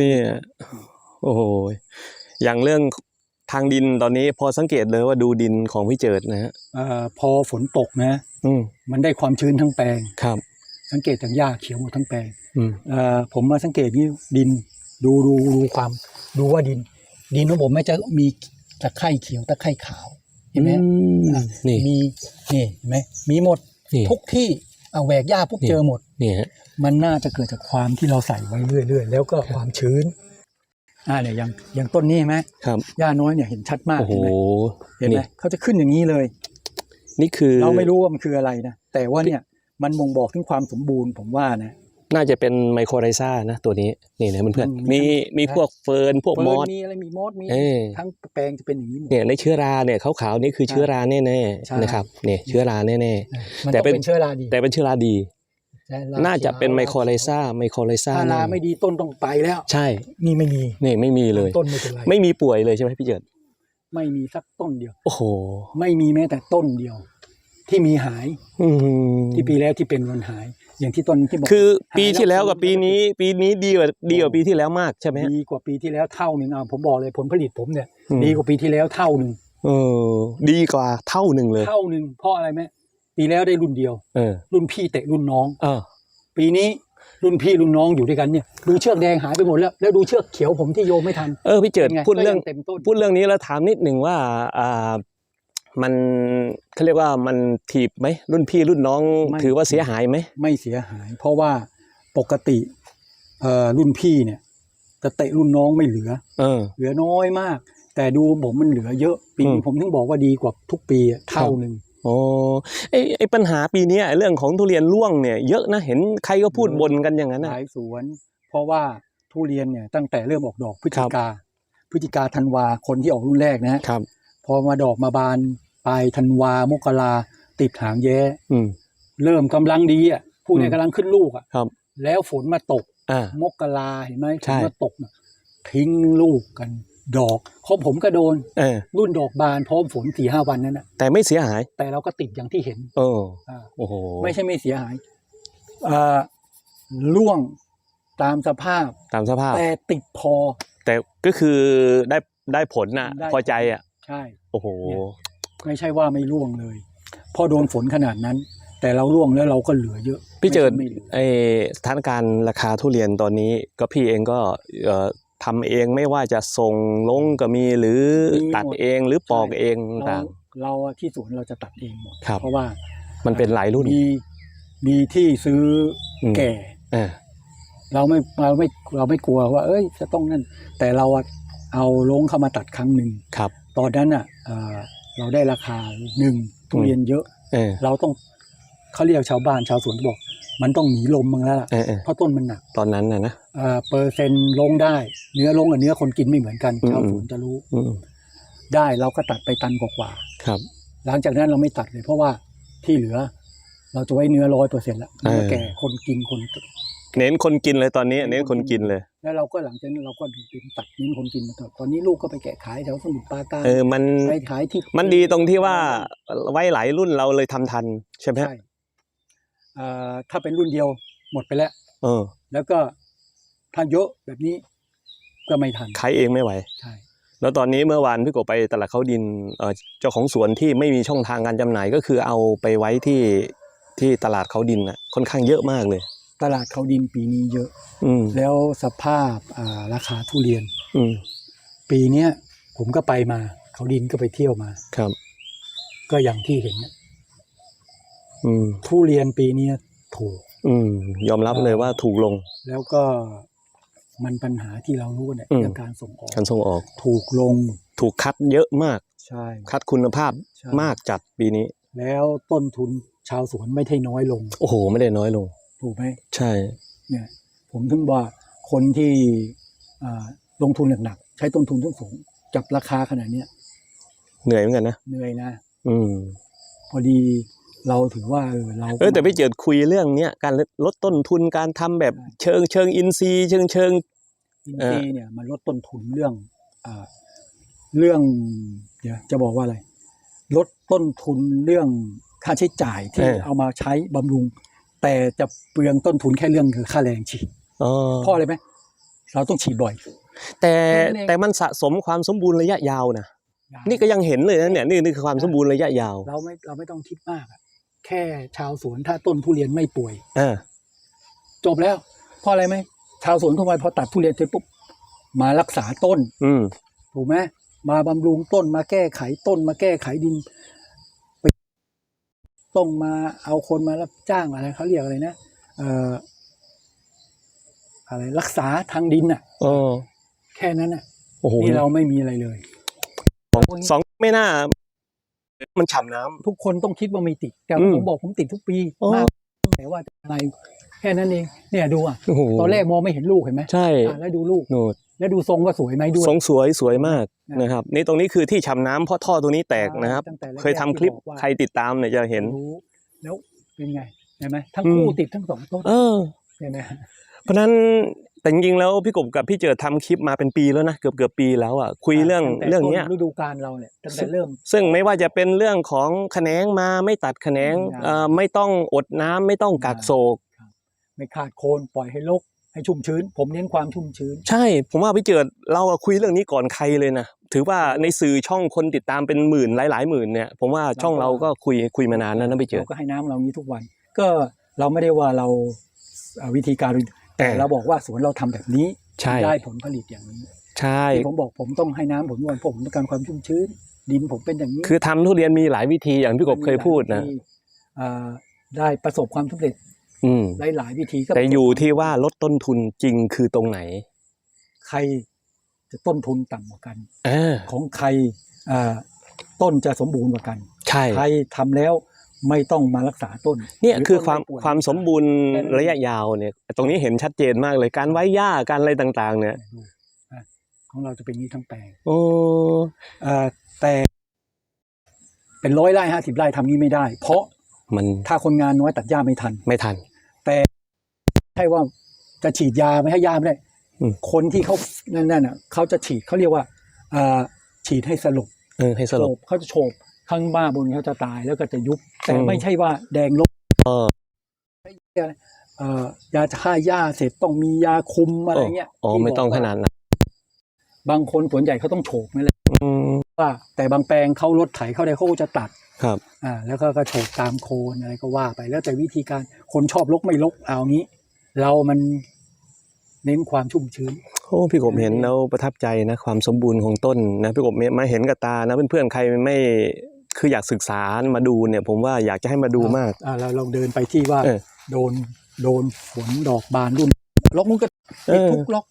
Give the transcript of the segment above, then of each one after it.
นี่โอ้โหอย่างเรื่องทางดินตอนนี้พอสังเกตเลยว่าดูดินของพี่เจิดนะฮะเอ่อพอฝนตกนะอืมมันได้ความชื้นทั้งแปลงครับ สังเกตจากหญ้าเขียวหมดทั้งแปลงอืมเอ่อผมมาสังเกตนี่ดิน ดูดูดูความดูว่าดิน ดินของผมไม่จะมีตะไคร่เขียวตะไคร่ขาวเห็นไหมอะนี่มีนี่เห็นไหมมีหมดนี่ทุกที่เอาแหวกหญ้าปุ๊บนี่เจอหมด นี่ฮะมันน่าจะเกิดจากความที่เราใส่ไว้เรื่อย ๆ แล้วก็ความชื้นอ่าเนี่ยอย่างอย่างต้นนี้เห็นไหมครับหญ้าน้อยเนี่ยเห็นชัดมากโอ้โหเห็นไหมเห็นไหมนี่เขาจะขึ้นอย่างนี้เลย นี่คือเราไม่รู้ว่ามันคืออะไรนะแต่ว่าเนี่ยมันบ่งบอกถึงความสมบูรณ์ผมว่านะน่าจะเป็นไมโครไรซ่านะตัวนี้นี่นะเพื่อนอืมๆมีมีพวกเฟิร์นพวกเฟิมร์อนสมีอะไรมีมอสมีเออทั้งแปลงจะเป็นอย่างนี้หมดเนี่ยในเชื้อราเนี่ยขาวๆนี่คือเชื้อราแน่ใช่ๆนะครับเนี่ยเชื้อราแน่มันแต่ต้องเป็นเป็นเชื้อราดีๆแต่เป็นเชื้อราดีใช่ร น่าจะเป็นไมโครไรเขียวซ่าไมโครไรซ่าถ้าราแน่ไม่ดีต้นต้องไปแล้ว ใช่นี่ไม่มีนี่ไม่มีเลยต้นไม่เป็นไรไม่มีป่วยเลยใช่ไหมพี่เจิดไม่มีสักต้นเดียว โอ้โห ไม่มีแม้แต่ต้นเดียว ที่มีหายอืมที่ปีแล้วที่เป็นวันหาย อย่างที่ต้นที่บอกคือหายปีที่แล้วกับฟื้ปีนี้ ปีนี้ดีกว่าดีกว่าปีที่แล้วมากใช่ไหมฮะดีกว่าปีที่แล้วเท่าหนึ่งอะผมบอกเลยผลผลิตผมเนี่ยอืมดีกว่าปีที่แล้วเท่าหนึ่งเออดีกว่าเท่าหนึ่งเลย เท่าหนึ่งเพราะอะไรไหม ปีแล้วได้รุ่นเดียว เออ รุ่นพี่เตะรุ่นน้อง เออ ปีนี้รุ่นพี่รุ่นน้องอยู่ด้วยกันเนี่ยดูเชือกแดงหายไปหมดแล้ว แล้วดูเชือกเขียวผมที่โยมไม่ทัน เออพี่เจิดป็นไพูดเรื่องก็ยัเต็มต้นพูดเรื่องนี้แล้วถามนิดหนึ่งว่าอ่ามันเขาเรียกว่ามันถีบไหมรุ่นพี่รุ่นน้องไม่ถือว่าเสียหายไหมไม่เสียหาย เพราะว่าปกติเอ่อรุ่นพี่เนี่ยจะเตะรุ่นน้องไม่เหลือ เออ เหลือน้อยมาก แต่ดูผมมันเหลือเยอะปีอืนี้มผมถึงบอกว่าดีกว่าทุกปีอะเท่าหนึ่ง โอ้ไอไอปัญหาปีเนี้ยเรื่องของทุเรียนร่วงเนี่ยเยอะนะเห็นใครก็พูดเยอะบ่นกันอย่างนั้นหนะลายสวน เพราะว่าทุเรียนเนี่ยตั้งแต่เริ่มออกดอกพฤศจิกาพฤศจิกาธันวาคนที่ออกรุ่นแรกนะฮะครับ พอมาดอกมาบานปลายธันวามกราติดหางแย้อืมเริ่มกำลังดีอะผู้เนี่อืยมกำลังขึ้นลูกอะครับ แล้วฝนมาตกอ่ามกราเห็นไหมฝใช่นมาตกน่ะทิ้งลูกกัน ดอกของผมก็โดนเออรุ่นดอกบานพร้อมฝนสี่ห้าวันนั้นนะแต่ไม่เสียหาย แต่เราก็ติดอย่างที่เห็นเอออ่าโอ้โหไม่ใช่ไม่เสียหายอ่าร่วงตามสภาพ ตามสภาพ แต่ติดพอ แต่ก็คือได้ได้ผลน่ะ ได้ พอใจอะ ใช่ โอ้โห ไม่ใช่ว่าไม่ร่วงเลยเพอโดนฝนขนาดนั้น แต่เราร่วงแล้วเราก็เหลือเยอะพี่เจิด ไม่ใช่ไม่เหลือไอสถานการณ์ราคาทุเรียนตอนนี้ก็พี่เองก็เอ่อ ทำเองไม่ว่าจะส่งลงก็มีหรือตัดเองหรือปอกเองเราต่าง เราอะที่สวนเราจะตัดเองหมดครับ เพราะว่าๆมันเป็นหลายรุ่น มีมีที่ซื้ออมแก่เออเราไม่เราไม่เราไม่กลัวว่า เอ้ย จะต้องนั่น แต่เราอะเอาลงเข้ามาตัดครั้งหนึ่งครับ ตอนนั้นอะเอ่อเราได้ราคาหนึ่งทุเรียนเยอะเออเราต้อง เขาเรียกชาวบ้านชาวสวนบอก มันต้องหนีลมมั้งแล้วล่ะเออเออเพราะต้นมันหนักตอนนั้นนะนะ เอ่อเปอร์เซ็นต์ลงได้ เนื้อลงกับเนื้อคนกินไม่เหมือนกัน อืม ชาวสวนจะรู้อืมได้เราก็ตัดไปตันกว่าครับ ๆหลังจากนั้นเราไม่ตัดเลย เพราะว่าที่เหลือ เราจะไว้เนื้อร้อยเปอร์เซ็นต์ละเนื้อแก่คนกินคนเน้นคนกินเลยตอนนี้ เน้นคนกินเลย แล้วเราก็หลังจากนั้นเราก็ดึงตัดเน้นคนกินมาตลอดตอนนี้ลูกก็ไปแกะขายแถวสมุทรปราการเออมันไปขายที่มันดีตรงที่ว่าไว้หลายรุ่นเราเลยทำทัน ใช่ไหมฮะใช่เอ่อ ถ้าเป็นรุ่นเดียวหมดไปแล้ว เออ แล้วก็ถ้าเยอะแบบนี้ก็ไม่ทันขายเองไม่ไหว ใช่ แล้วตอนนี้เมื่อวานพี่กบไปตลาดเขาดินเอ่อเจ้าของสวนที่ไม่มีช่องทางการจำหน่ายก็คือเอาไปไว้ที่ที่ตลาดเขาดินน่ะค่อนข้างเยอะมากเลย ตลาดเขาดินปีนี้เยอะ อืมแล้วสภาพอ่าราคาทุเรียน อืมปีเนี้ยผมก็ไปมา เขาดินก็ไปเที่ยวมาครับ ก็อย่างที่เห็นนะ อืมทุเรียนปีเนี้ยถูก อืมยอมรับเลยว่าถูกลง แล้วก็มันปัญหาที่เรารู้เนี่ยอืม เรื่องการส่งออกการส่งออก ถูกลงถูกคัดเยอะมาก ใช่ คัดคุณภาพใช่ มากจัดปีนี้ แล้วต้นทุนชาวสวนไม่ใช่น้อยลง โอ้โห ไม่ได้น้อยลง ถูกไหมใช่ เนี่ย ผมถึงว่าคนที่อ่าลงทุนหนักๆใช้ต้นทุนสูงๆจับราคาขนาดเนี้ยเหนื่อยเหมือนกันนะ เหนื่อยนะ อืม พอดี เราถือว่าเออเราเออแต่พี่เจิดคุยเรื่องเนี้ยการลดต้นทุนการทำแบบเชิงเชิงอินทรีย์เชิงเชิงอินเออซีย์เนี่ยมันลดต้นทุนเรื่องอ่าเรื่องเดี๋ยวจะบอกว่าอะไร ลดต้นทุนเรื่องค่าใช้จ่ายที่เอามาใช้บำรุง แต่จะเปลืองต้นทุนแค่เรื่องคือค่าแรงฉีดอ๋อเพราะอะไรไหมเราต้องฉีดบ่อย แต่แค่นั้นเองแต่มันสะสมความสมบูรณ์ระยะยาวนะนี่ก็ยังเห็นเลยนะเนี่ยนี่นี่คือความสมบูรณ์ระยะยาว เราไม่เราไม่ต้องคิดมากอะ แค่ชาวสวนถ้าต้นทุเรียนไม่ป่วยอ่าจบแล้วเพราะอะไรไหมชาวสวนทั่วไปพอตัดทุเรียนเสร็จปุ๊บมารักษาต้น อืม ถูกไหมมาบำรุงต้นมาแก้ไขต้นมาแก้ไขดินไปต้องมาเอาคนมารับจ้างอะไรเขาเรียกอะไรนะเอ่ออะไรรักษาทางดินน่ะ เออ แค่นั้นน่ะโอ้โหนี่เราไม่มีอะไรเลย สองไม่น่า มันฉ่ำน้ำ ทุกคนต้องคิดว่ามีติด แต่อืมผมบอกผมติดทุกปีโอ้ มากแต่ว่าอะไรแค่นั้นเองเนี่ยดูอะโอ้โหตอนแรกมองไม่เห็นลูกเห็นไหมใช่อะแล้วดูลูก โน่แล้วดูทรงก็สวยไหมด้วย ทรงสวยสวยมากนะ นะครับ นี่ตรงนี้คือที่ฉ่ำน้ำเพราะท่อตัวนี้แตกนะครับ ตั้งแต่แรกๆเคยทำคลิปที่บอกว่าใครติดตามเนี่ยจะเห็น รู้แล้วเป็นไงเห็นไหมทั้งอืมคู่ติดทั้งสองต้นเออ เห็นไหมเพราะฉะนั้น แต่จริงๆแล้วพี่กบกับพี่เจิดทำคลิปมาเป็นปีแล้วนะเกือบเกือบปีแล้วอะคุยเรื่องตั้แต่เรื่องเนี้ย ต้นฤดูกาลเราเนี่ยตั้งแต่เริ่ม ซึ่งไม่ว่าจะเป็นเรื่องของแขนงมาไม่ตัดแขนงอืมเอ่อไม่ต้องอดน้ำไม่ต้องกักโศก ไม่ขาดโคนปล่อยให้รกให้ชุ่มชื้น ผมเน้นความชุ่มชื้น ใช่ ผมว่าพี่เจิดเราอะคุยเรื่องนี้ก่อนใครเลยนะ ถือว่าในสื่อช่องคนติดตามเป็นหมื่นหลายๆหมื่นเนี่ย ผมว่าช่องเราก็คุยคุยมานานแล้วนะพี่เจิด เราก็ให้น้ำเรานี้ทุกวัน ก็เราไม่ได้ว่าเราเอ่อวิธีการ แต่เออเราบอกว่าสวนเราทำแบบนี้ใช่ได้ผลผลิตอย่างนี้ใช่ที่ผมบอกผมต้องให้น้ำผมทุกวันเพราะผมต้องการความชุ่มชื้น ดินผมเป็นอย่างนี้ คือทำทุเรียนมีหลายวิธีอย่างพี่กบเคยพูดนะที่อ่าได้ประสบความสำเร็จอืมหลายหลายๆวิธีก็แต่อยู่ที่ว่าลดต้นทุนจริงคือตรงไหน ใครจะต้นทุนต่ำกว่ากันอ่าของใครอ่าต้นจะสมบูรณ์กว่ากัน ใช่ใครทำแล้ว ไม่ต้องมารักษาต้นเนี่ยหรืคือความต้นไป่ยความสมบูรณ์แค่นั้นระยะยาวเนี่ย ตรงนี้เห็นชัดเจนมากเลยการไว้หญ้าการอะไรต่าง ๆ เนี่ยดูอะของเราจะเป็นอย่างนี้ทั้งแปลงโอ้อ่าแต่เป็นร้อยไร่ห้าสิบไร่ทำนี้ไม่ได้ เพราะมันถ้าคนงานน้อยตัดหญ้าไม่ทัน ไม่ทันใช่ว่าจะฉีดยาไม่ให้ยาไม่ได้อืมคนที่เขานั่นน่ะเขาจะฉีดเขาเรียกว่าอ่าฉีดให้สลบเออให้สโฉลบบเขาจะโฉบ ข้างบ้าบนเขาจะตายแล้วก็จะยุบ แต่อืมไม่ใช่ว่าแดงลบเออเอ่อยาฆ่าหญ้าเสร็จต้องมียาคุมอะไรเงี้ยอ๋อที่ไม่ต้องบกขว่นาดนั้นบางคนส่วนใหญ่เขาต้องโฉบนี่แหละอืมว่าแต่บางแปลงเขารถไถเข้าได้เขาก็จะตัดครับ อ่า แล้วก็ก็โฉบตามโคนอะไรก็ว่าไป แล้วแต่วิธีการคนชอบลกไม่ลกเอางี้ เรามันเน้นความชุ่มชื้นโอ้พี่กบเห็นแล้วประทับใจนะความสมบูรณ์ของต้นนะพี่กบมาเห็นกับตานะเพื่อนๆใครไม่ คืออยากศึกษามาดูเนี่ย ผมว่าอยากจะให้มาดูมากอ่าเราลองเดินไปที่ว่าเออโดนโดนฝนดอกบานรุ่นล็อกนู้นก็ติดทุกล็อก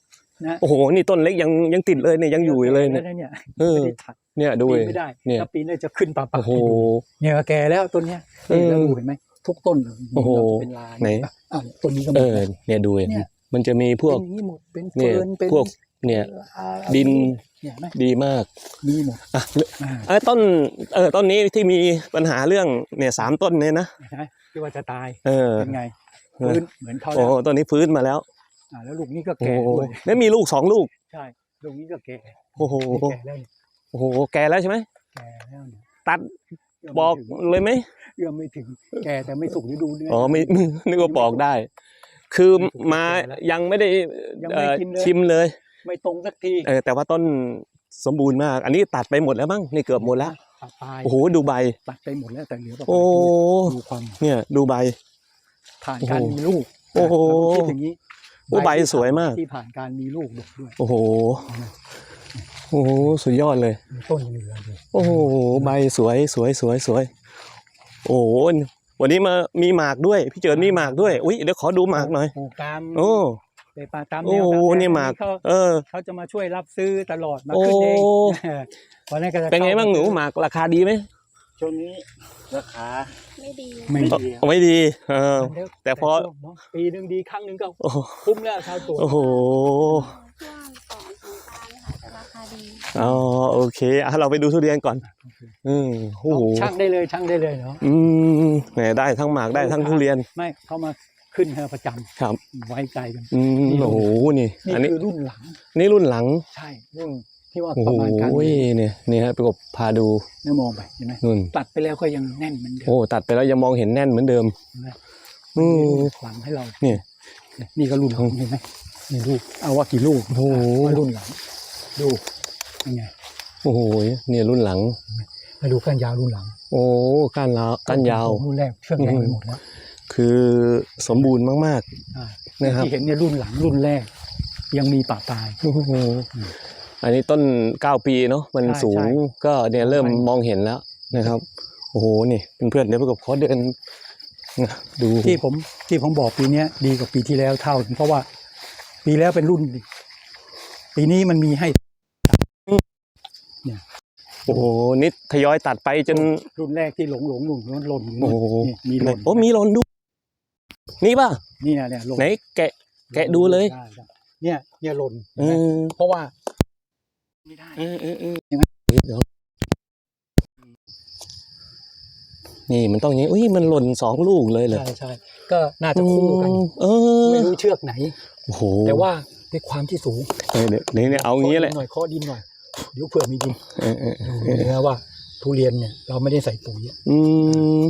นะโอ้โหนี่ต้นเล็กยังยังติดเลยเนี่ยยังอยู่อยู่เลยเนี่ยแวเนี่ยเออไม่ได้ถัดเนี่ยดูปีดินไม่ได้เนี่ยถ้าปีนได้จะขึ้นป่าป่าโอ้โหเนี่ยแก่แล้วต้นเนี้ยนี่เออแล้วดูเห็นไหมทุกต้นโอ้โหเป็นลายไหนอะต้นนี้ก็เอมีอเนี่ยดูเห็นเนี่ยมันจะมีพวกเป็นอย่างนี้หมดเป็นเนี่ยเฟิร์นเป็นพวก เนี่ยอ่าดินเนี่ยเห็นไหมดีมากมีหมดอะอ่าเออต้นเออต้นนี้ที่มีปัญหาเรื่องเนี่ยสามต้นเนี่ยนะเห็นไหมที่ว่าจะตายเออ เป็นไงเออฟื้นเหมือนเขาโอ้แล้วต้นนี้ฟื้นมาแล้วอ่าแล้วลูกนี้ก็โอ้แก่โหด้วยแล้วมีลูกสองลูกใช่ลูกนี้ก็แก่โอ้โหแก่แล้วเนี่ยโอ้โหแก่แล้วใช่ไหมแก่แล้วเนี่ยตัดเอื้ปอกไม่ถึงเลยไหมเอื้อมไม่ถึงแก่แต่ไม่สุกฤดูเนื้ออ๋อไม่ นึกว่าปอกได้ คือมายังไม่ได้ยังไม่เอ่อกินเลย ชิมเลย ไม่ตรงสักทีเออแต่ว่าต้นสมบูรณ์มาก อันนี้ตัดไปหมดแล้วมั้งนี่เกือบหมดแล้วตัดตายโอ้โหดูใบตัดไปหมดแล้วแต่เหลือแบบโอ้ดูความเนี่ยดูใบผ่านการมีลูกโอ้โหเราต้องคิดอย่างนี้โอ้ใบสวยมาก ที่ผ่านการมีลูกดกด้วย โอ้โหโอ้โหสุดยอดเลยมีต้นเหลือเลยโอ้โหใบสวยสวยสวยสวย โอ้โหวันนี้มามีหมากด้วย พี่เจิดมีหมากด้วย อุ้ยเดี๋ยวขอดูหมากหน่อยปลูกตามโอ้ ไปปาตามโอ้แนวโหตามแวนี่หมากเขาเออเขาจะมาช่วยรับซื้อตลอดมาโอ้ขึ้นเองเพราะนั้นก็จะเป็นไงบ้างหนูหมากราคาดีไหมช่วงนี้ราคา ไม่ดีไม่เอ่อดีไม่ดีเออ แต่พอช่วงเนอะปีหนึ่งดีครั้งหนึ่งก็โอ้โหคุ้มแล้วชาวสวนโอ้โหช่วงก่อนสงกรานต์ค่ะจะราคาดีอ๋อโอเคอะเราไปดูทุเรียนก่อน อืมโอ้โหช่างได้เลยช่างได้เลยเนาะ อืมแหมได้ทั้งหมากได้ทั้งทุเรียน ไม่เขามา ขึ้นให้ประจำครับ ไว้ใจกัน อืมนี่โอ้โหนี่นี่ อันนี้คือรุ่นหลัง นี่รุ่นหลังใช่รุ่นที่ว่าโอ้ปโหระมาณการเนี่ยนี่ฮะไปกบพาดูเนี่ยมองไปเห็นไหมนู่นตัดไปแล้วก็ยังแน่นเหมือนเดิมโอ้ตัดไปแล้วยังมองเห็นแน่นเหมือนเดิมเห็นไหมอืมหลังให้เราเนี่ย นี่ก็รุ่นหลังเห็นไหมนี่ลูกเอาว่ากี่ลูกโอ้โหว่ารุ่นหลัง ดูยังไงโอ้โหเนี่ยรุ่นหลัง มาดูก้านยาวรุ่นหลังโอ้ก้านลาวก้านยาว รุ่นแรกเชือกแดงไปหมดแล้ว คือสมบูรณ์มาก อ่าๆนะครับ ที่เห็นเนี่ยรุ่นหลังรุ่นแรก ยังมีป่าตายโอ้โหอันนี้ต้นเก้าปีเนาะมันใช่สูงใช่ก็เนี่ยเริ่มใช่ มองเห็นแล้วนะครับ โอ้โหนี่เพื่อนๆเดี๋ยวไปกับขอเดินนะดูที่ผมที่ผมบอกปีเนี้ยดีกว่าปีที่แล้วเท่า เพราะว่าปีแล้วเป็นรุ่น ปีนี้มันมีให้ โอ้โหนี่ทยอยตัดไปจน รุ่นแรกที่หลงหลงหลงหล่นหล่นโอ้โห นี่มีหล่นโอ้มีหล่นดู นี่ป่ะนี่นะเนี่ยหล่นไหนแกะ แกะดูเลย ได้ได้เนี่ยเนี่ยหล่นเออเพราะว่าไม่ได้ เออเออเออเห็นไหม เดี๋ยวนี่มันต้องอย่างนี้อุ้ยมันหล่นสองลูกเลยเหรอใช่ใช่ก็น่าจะคู่กันเออไม่รู้เชือกไหน โอ้โหแต่ว่าด้วยความที่สูงเออเดี๋ยวนี่เนี่ยเอางี้แหละขดินหน่อยข้อดินหน่อยเดี๋ยวเผื่อมีดินเออเออเอดูอเนื้อว่าทุเรียนเนี่ยเราไม่ได้ใส่ปุ๋ยอะอืม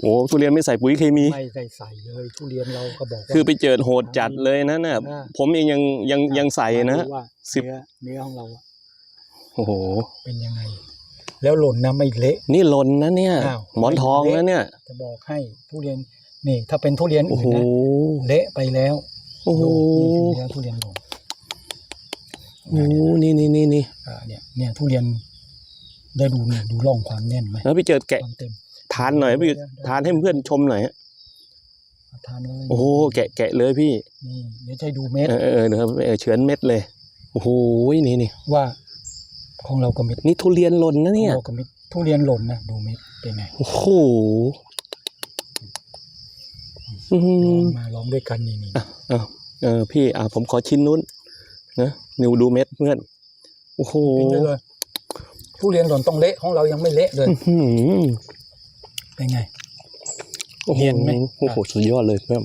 โอ้ทุเรียนไม่ใส่ปุ๋ยเคมี ไม่ได้ใส่เลยทุเรียนเราก็บอกว่า คือไปเจอโหดจัดเลยนะน่ะอ่า ผมเองยังยังยังใส่นะ ดูว่าสิบ เนื้อเนื้อของเราอะโอ้โห เป็นยังไง แล้วหล่นนะไม่เละ นี่หล่นนะเนี่ย อ้าว หมอนทองนะเนี่ย จะบอกให้ทุเรียนนี่ ถ้าเป็นทุเรียนโอ้อื่นโห นะเละไปแล้วโอ้โห ดูนี่คือเนื้อทุเรียนหล่นโอ้โหนี่นี่นี่นี่อ่าเนี่ยเนี่ยทุเรียนได้ดูนี่ดูร่องความแน่นไหมแล้วพี่เจอแกะ ความเต็ม ทานหน่อยพี่ทานให้เพื่อนชมหน่อยฮะทานเลยโอ้โหแกะแกะเลยพี่นี่เดี๋ยวจะให้ดูเม็ดเออเออเออเดี๋ยวเออเฉือนเม็ดเลยโอ้โหนี่นี่ว่าของเราก็เม็ดนี่ทุเรียนหล่นนะเนี่ยของเราก็เม็ดทุเรียนหล่นนะดูเม็ดเป็นไงโอ้โหอืลอมงมาลองด้วยกันนี่นี่เออเออพี่อ่าผมขอชิ้นนู้นนะนิวดูเม็ดเพื่อนโอ้โหกินได้เลยทุเรียนหล่นต้องเละของเรายังไม่เละเลยอื้อหือ เป็นไง โอ้โหเนียนไหม โอ้โหสุดยอดเลยเพื่อน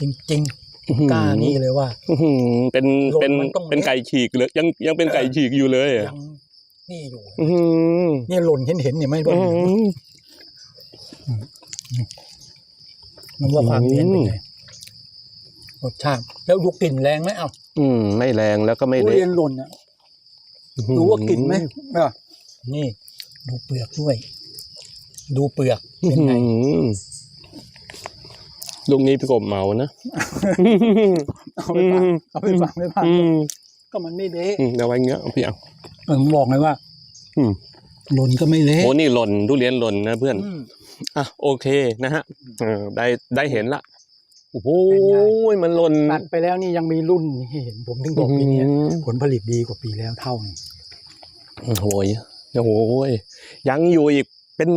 จริงๆกล้านี่เลยว่า อื้อหือเป็นโลกเป็นมันต้อง เป็นเละไก่ฉีกเลยยังยังเป็นไก่ฉีกอยู่เลยอะยังนี่อยู่อื้อหือเนี่ยหล่นเห็นเห็นเนี่ยไม่หล่นอื้อหือ มันว่าความเนียนเป็นไงรสชาติแล้วดูกลิ่นแรงไหมเอ้าอืมไม่แรงแล้วก็ไม่ทุเละเรียนหล่นอะอื้อหือดูว่ากลิ่นไหมอะนี่ ดูเปลือกด้วย ดูเปลือกอื้เป็อนไงหือลูกนี้พี่กบเหมานะ เอาไปฟังเอาไปฟังไปฟังอืมก็มันไม่เละอืมเดี๋ยวไว้เงี้ยพี่เอาเออผมบอกเลยว่าอืมหล่นก็ไม่เละโอ้นี่หล่นทุเรียนหล่นนะเพื่อนอืมอะโอเคนะฮะเออได้ได้เห็นละโอ้โหเป็นไงมันหล่นตัดไปแล้วนี่ยังมีรุ่นให้เห็นผมถึงบอกปีเนี้ยอื้อหือผลผลิตดีกว่าปีแล้วเท่านึงโอ้โหโอ้โหยังอยู่อีกเป็น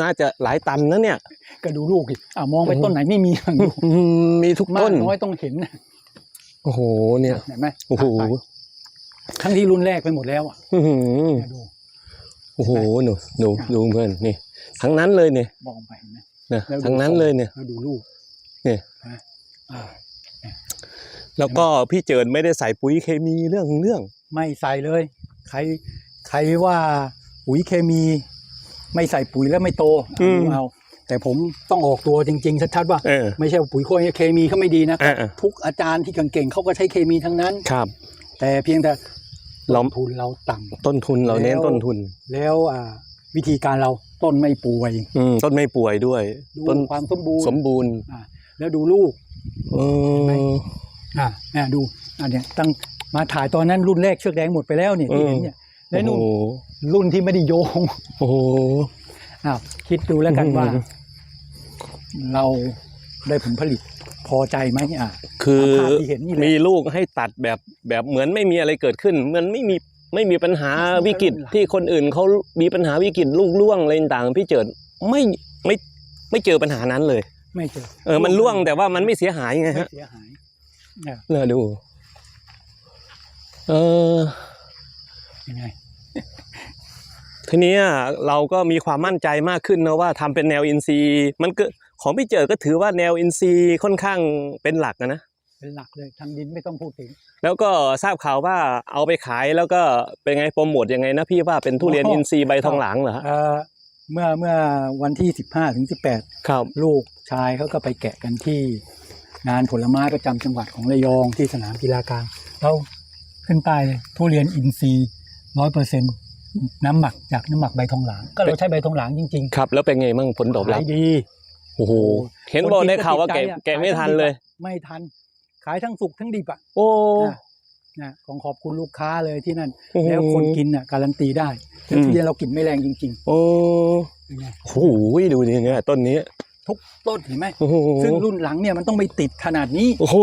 น่าจะหลายตันนะเนี่ย ก็ดูลูกดิอ่ามองไปต้นไหนไม่มีอย่างดูอืมมีทุกมาต้กนน้อยต้องเห็นนะโอ้โหเนี่ยเห็นไหมโอ้โหตัดไปทั้งที่รุ่นแรกไปหมดแล้วอะอื้อหือเนี่ยดูโอ้โหหนูหนูดูเพื่อนนี่ ทั้งนั้นเลยเนี่ยมองไปเห็นไหมนะแล้วดูทั้งนั้นเลยเนี่ยแล้วดูลูกเนี่ยนะอ่าแล้วก็พี่เจิดไม่ได้ใส่ปุ๋ยเคมีเรื่องเรื่อง ไม่ใส่เลย ใครใครว่าปุ๋ยเคมี ไม่ใส่ปุ๋ยแล้วไม่โตเอาดูเอา แต่ผมต้องออกตัวจริง ๆ ชัดๆว่า เออไม่ใช่ว่าปุ๋ยเคมีเขาไม่ดีนะเออเออ ทุกอาจารย์ที่เก่งๆเขาก็ใช้เคมีทั้งนั้น ครับ แต่เพียงแต่เราต้นทุนเราต่ำ ต้นทุนเราเน้นแล้ว ต้นทุน แล้วอ่าวิธีการเราต้นไม่ป่วย อืมต้นไม่ป่วยด้วย ดูต้นความสมบูรณ์สมบูรณ์อ่าแล้วดูลูกเอออ่าเนี่ยดูอ่าเนี่ยตั้งมาถ่ายตอนนั้นรุ่นแรกเชือกแดงหมดไปแล้วเนี่ยที่เห็นเนี่ย และนู่นโอ้โหรุ่นที่ไม่ได้โยง โอ้โหอ้าวคิดดูแล้วกันว่าอืมเราได้ผลผลิตพอใจไหมอะคือภาพที่เห็นนี่แหละมีลูกให้ตัดแบบแบบเหมือนไม่มีอะไรเกิดขึ้นเหมันไม่มีไม่มีปัญหาวิกฤตที่คนอื่นเขามีปัญหาวิกฤตลูกล่วงอะไรต่างๆพี่เจิดไม่ไม่ไม่เจอปัญหานั้นเลย ไม่เจอเออมันล่วงแต่ว่ามันไม่เสียหายไงไม่ฮะเสียหายเนี่ยเนี่ยดู เออ ยังไงทีเนี้ยเราก็มีความมั่นใจมากขึ้นนะว่าทำเป็นแนวอินซีย์มันก็ของพี่เจิดก็ถือว่าแนวอินซีย์ค่อนข้างเป็นหลักนะนะ เป็นหลักเลยทางดินไม่ต้องพูดถึง แล้วก็ทราบข่าวว่าเอาไปขายแล้วก็เป็นไงโปรโมทยังไงนะพี่ว่าเป็นทุเรียนโอ้โหอินทรีย์ใบทองหลางเหรอฮะเอ่อเมื่อเมื่อวันที่สิบห้าถึงสิบแปดครับลูกชายเขาก็ไปแกะกันที่งานผลไม้ประจำจังหวัดของระยองที่สนามกีฬากลางเราขึ้นป้ายเลยทุเรียนอินทรีย์ ร้อยเปอร์เซ็นต์น้ำหมักจากน้ำหมักใบทองหลาง ก็เราใช้ใบทองหลางจริงครับ แล้วเป็นไงมั่งผลตอบๆรัขาบยดี โอ้โหเห็นคนบอกกินได้ก็ข่าวว่าติดแกะใจอะแกะไม่ทันเลย ไม่ทัน ขายทั้งสุกทั้งดิบอะโอ้ นะนะของขอบคุณลูกค้าเลยที่นั่น โอ้โห แล้วคนกินอะการันตีได้แล้วอืมทุเรียนเรากลิ่นไม่แรงจริงโอ้ๆเป็นไงโหดูดิเนี่ยต้นนี้ ทุกต้นเห็นไหมโอ้โหซึ่งรุ่นหลังเนี่ยมันต้องไปติดขนาดนี้โอ้โห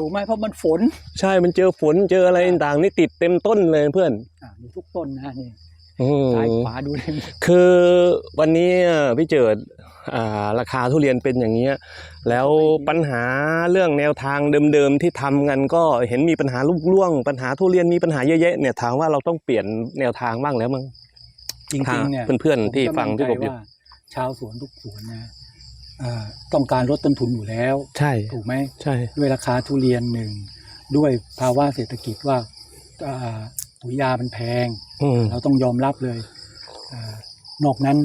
ถูกไหมเพราะมันฝนใช่มันเจอฝนเจออะไรต่างๆนี่ติดเต็มต้นเลยเพื่อนอ่าดูทุกต้นนะนี่อืมซ้ายขวาดูเลย คือวันนี้พี่เจิดอ่าราคาทุเรียนเป็นอย่างเงี้ยแล้วปัญหาเรื่องแนวทางเดิมๆที่ทำกันก็เห็นมีปัญหาลูกล่วง ปัญหาทุเรียนมีปัญหาเยอะแยะเนี่ยถามว่าเราต้องเปลี่ยนแนวทางบ้างแล้วมั้งจริงๆเนี่ยเพื่อนๆที่ฟังพี่กบอยู่ ผมมั่นใจว่าชาวสวนทุกสวนนะอ่า ต้องการลดต้นทุนอยู่แล้ว ใช่ถูกไหมใช่ ด้วยราคาทุเรียนหนึ่งด้วยภาวะเศรษฐกิจว่าอ่าปุ๋ยยามันแพงอืมเราต้องยอมรับเลยอานอกนั้น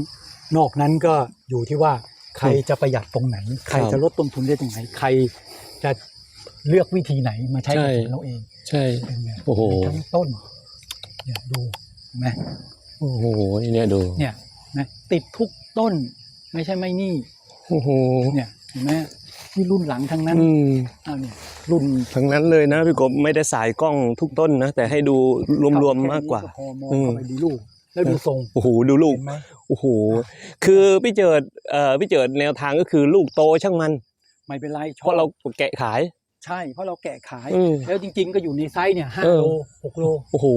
นอกนั้นก็อยู่ที่ว่าใครจะประหยัดตรงไหน ใครจะลดต้นทุนได้ตรงไหน ใครจะเลือกวิธีไหนมาใช้กับเราเอง ใช่เป็นไงโอ้โหทั้งต้นเนี่ยดูเห็นไหมโอ้โหเนี่ยดูเนี่ยนะติดทุกต้นไม่ใช่ไม่นี่ โอ้โหเนี่ยเห็นไหมที่รุ่นหลังทั้งนั้นอืมอ้าวเนี่ยรุ่นทั้งนั้นเลยนะพี่กบไม่ได้สายกล้องทุกต้นนะ แต่ให้ดูรวมๆมากกว่า พอมองอืมเข้าไปดีลูก แล้วดูทรงโอ้โหดูลูก เห็นไหมโอ้โห คือพี่เจิดเอ่อพี่เจิดแนวทางก็คือลูกโตช่างมัน ไม่เป็นไรชเพอบราะเราแกะขาย ใช่เพราะเราแกะขาย อืม แล้วจริง ๆ ก็อยู่ในไซส์เนี่ยห้าเออ โลหกโลโอ้โห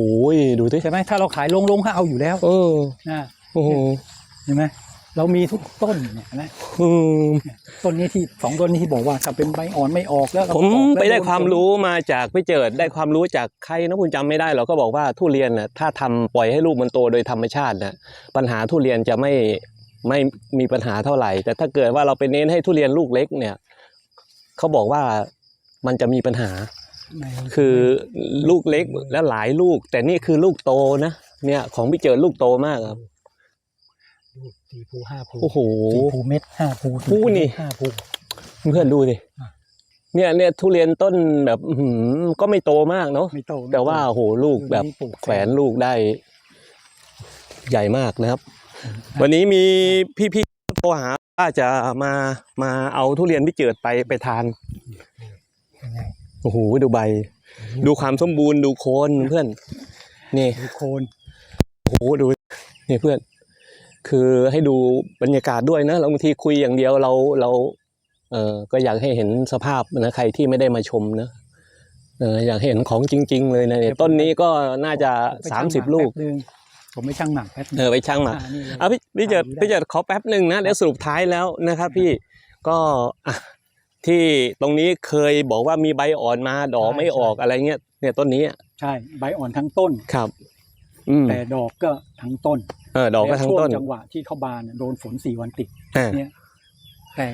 ดูสิใช่ไหมถ้าเราขายลงลงก็เอาอยู่แล้วเออนะโอ้โห เห็นไหม เรามีทุกต้นเนี่ยเห็นไหมอืมต้นนี้ที่สองต้นนี้ที่บอกว่าถ้าเป็นใบอ่อนไม่ออกแล้วเราผมออกแล้วไปได้โนความฝนรู้มาจากพี่เจิดได้ความรู้จากใครนะคุณจำไม่ได้เราก็บอกว่าทุเรียนน่ะถ้าทำปล่อยให้ลูกมันโตโดยธรรมชาติน่ะปัญหาทุเรียนจะไม่ไม่มีปัญหาเท่าไหร่ แต่ถ้าเกิดว่าเราไปเน้นให้ทุเรียนลูกเล็กเนี่ยเขาบอกว่ามันจะมีปัญหา ไม่คือลูกเล็กและหลายลูก แต่นี่คือลูกโตนะเนี่ยของพี่เจิดลูกโตมากครับดู สี่ภูห้าภูโอ้โห สี่ภูเม็ดห้าภูสี่ภูนี่ ห้าภู เพื่อนๆดูดิอะ เนี่ยเนี่ยทุเรียนต้นแบบอื้อหือก็ไม่โตมากเนาะไม่โตไม่โแต่ว่าโอ้โหลูกแบบปลูกแขวนลูกได้ ใหญ่มากนะครับ วันนี้มีพี่ๆโทรหาว่าจะมามาเอาทุเรียนพี่เจิดไปไปทานยังไงโอ้โหดูใบ ดูความสมบูรณ์ดูโคนเพื่อน นี่ดูโคนโอ้โหดูนี่เพื่อน คือให้ดูบรรยากาศด้วยนะเราบางทีคุยอย่างเดียวเราเราเออก็อยากให้เห็นสภาพนะใครที่ไม่ได้มาชมนะเอออยากให้เห็นของจริง ๆ เลยนะเนี่ยต้นนี้ก็น่าจะไปสามชั่งสิบหกลูกแป๊บนึงผมไม่ช่างหนักแป๊บนึงเออไปช่างมาอ่นี่เลย เอาพี่พี่เจิดอ่าดูได้พี่เจิดขอแป๊บหนึ่งนะเดี๋ยวสรุปท้ายแล้วนะครับ พี่ก็อะที่ตรงนี้เคยบอกว่ามีใบอ่อนมาดอกไม่ออกอะไรเงี้ยเนี่ยต้นนี้อะใช่ ใบอ่อนทั้งต้น ครับ อืมแต่ดอกก็ทั้งต้น เออดอกก็ทั้งต้น แล้วช่วจังหวะที่เข้าบานเนี่ยโดนฝนสี่วันติดอ่าเนี่ย แต่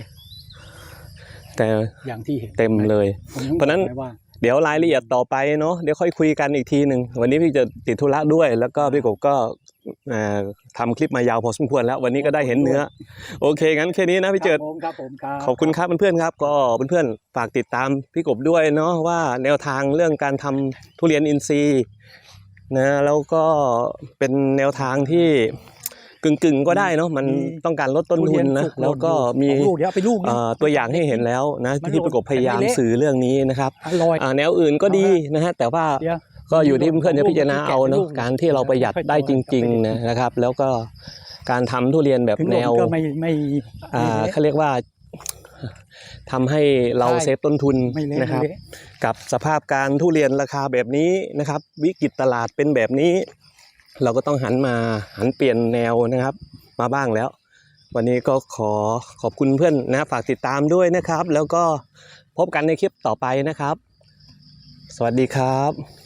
แต่อย่างที่เห็นเต็มเลย ผมถึงเพราะฉะนั้น บอกไว้ว่า เดี๋ยวรายละเอียดต่อไปเนาะเดี๋ยวค่อยคุยกันอีกทีหนึ่งวันนี้พี่จะติดธุระด้วย แล้วก็พี่กบก็เอ่อทำคลิปมายาวพอสมควรแล้ว วันนี้ก็ได้เห็นเนื้อ โอเคงั้นแค่นี้นะพี่เจิด ครับผมครับผมครับขอบคุณครับเพื่อนๆครับก็เพื่อนๆฝากติดตามพี่กบด้วยเนาะว่าแนวทางเรื่องการทำทุเรียนอินทรีย์ นะแล้วก็เป็นแนวทางที่กึ่งๆก็ได้เนาะมันต้องการลดต้นทุนนะทุเรียสุแล้วก็หมีสองลูกเดี๋ยวเอาไปลูกนึงเอ่อตัวอย่างให้เห็นแล้วนะมันที่พี่กบพยายามมันไม่เละสื่อเรื่องนี้นะครับอร่อยอ่าแนวอื่นก็ดีนะฮะแต่ว่าเดี๋ยวก็อยู่ที่เพื่อนๆจะพิจารณาเอาเนาะลูกการที่เราประหยัดได้จริงๆนะนะครับ แล้วก็การทำทุเรียนแบบถึงแนลวมก็ไม่ไม่อ่าไม่เขาเรียกว่า ทำให้เราใช่เซฟต้นทุนไม่เละนะครับไม่เละกับสภาพการทุเรียนราคาแบบนี้นะครับ วิกฤตตลาดเป็นแบบนี้ เราก็ต้องหันมาหันเปลี่ยนแนวนะครับ มาบ้างแล้ว วันนี้ก็ขอขอบคุณเพื่อนนะฝากติดตามด้วยนะครับ แล้วก็พบกันในคลิปต่อไปนะครับ สวัสดีครับ